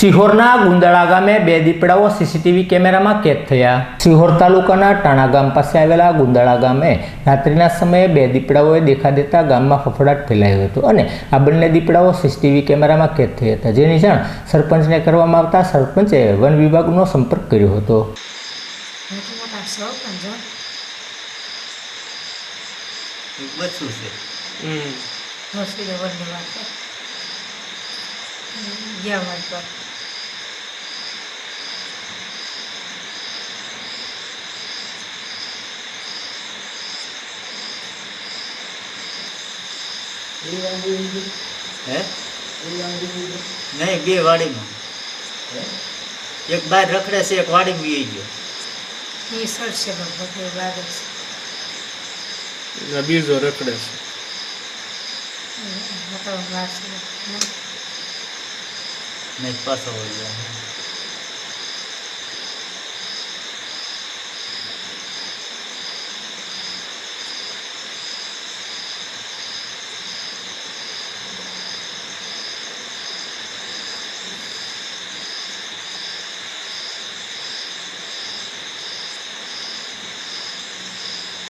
સિહોરના ગુંદળા ગામે બે દીપડાઓ સીસીટીવી કેમેરામાં કેદ થયા. સિહોર તાલુકાના ટાણા ગામ પાસે આવેલા ગુંદળા ગામે રાત્રિના સમયે બે દીપડાઓએ દેખા દેતા ગામમાં ફફડાટ ફેલાયો હતો અને આ બંને દીપડાઓ સીસીટીવી કેમેરામાં કેદ થયા હતા. જેની જાણ સરપંચને કરવામાં આવતા સરપંચે વન વિભાગનો સંપર્ક કર્યો હતો. ગયા મારી પર હે? નહીં બે વાડીમાં. એક બાર રખડે છે એક વાડીમાં વી ગયો. એ સડશે લગભગ એ છે બીજો રખડે છે. મોટા છે. નહીં પાછો હોય જાય.